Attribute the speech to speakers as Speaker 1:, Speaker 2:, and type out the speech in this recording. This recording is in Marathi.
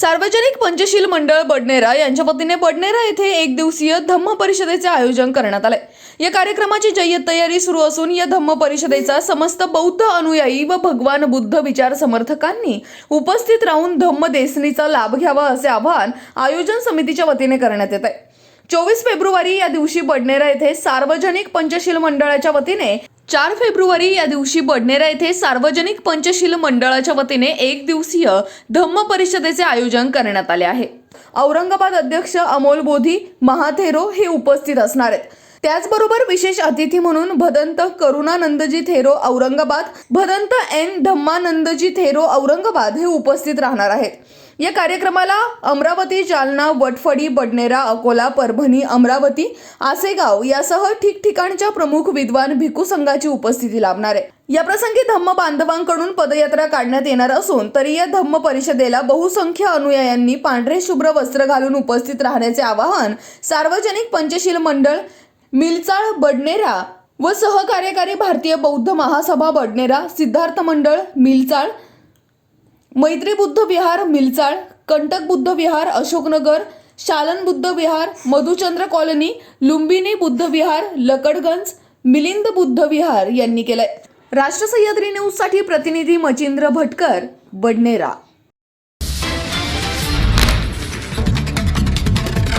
Speaker 1: सार्वजनिक पंचशील मंडळ बडनेरा यांच्या वतीने बडनेरा येथे एक दिवसीय धम्म परिषदेचे आयोजन करण्यात आले. या कार्यक्रमाची जय्यत तयारी सुरू असून या धम्म परिषदेचा समस्त बौद्ध अनुयायी व भगवान बुद्ध विचार समर्थकांनी उपस्थित राहून धम्म देसनीचा लाभ घ्यावा असे आवाहन आयोजन समितीच्या वतीने करण्यात येत आहे. चोवीस फेब्रुवारी या दिवशी बडनेरा येथे सार्वजनिक पंचशील मंडळाच्या वतीने चार फेब्रुवारी या दिवशी बडनेरा येथे सार्वजनिक पंचशील मंडळाच्या वतीने एक दिवसीय धम्म परिषदेचे आयोजन करण्यात आले आहे. औरंगाबाद अध्यक्ष अमोल बोधी महाथेरो हे उपस्थित असणार आहेत. त्याचबरोबर विशेष अतिथी म्हणून भदंत करुणानंदजी थेरो औरंगाबाद भदंत एन धम्मानंदजी थेरो औरंगाबाद हे उपस्थित राहणार आहेत. या कार्यक्रमाला अमरावती जालना वटफडी बडनेरा अकोला परभणी अमरावती आसेगाव यासह ठिकठिकाणच्या प्रमुख विद्वान भिक्खू संघाची उपस्थिती लाभणार आहे. या प्रसंगी धम्म बांधवांकडून पदयात्रा काढण्यात येणार असून तरी या धम्म परिषदेला बहुसंख्य अनुयायांनी पांढरे शुभ्र वस्त्र घालून उपस्थित राहण्याचे आवाहन सार्वजनिक पंचशील मंडळ मिलचाळ बडनेरा व सहकार्यकारी भारतीय बौद्ध महासभा बडनेरा सिद्धार्थ मंडळ मिलचाळ मैत्री बुद्ध विहार मिलचाळ कंटक बुद्ध विहार अशोकनगर शालन बुद्ध विहार मधुचंद्र कॉलनी लुंबिनी बुद्ध विहार लकडगंज मिलिंद बुद्ध विहार यांनी केलंय. राष्ट्र सह्याद्री न्यूजसाठी प्रतिनिधी मचिंद्र भटकर बडनेरा.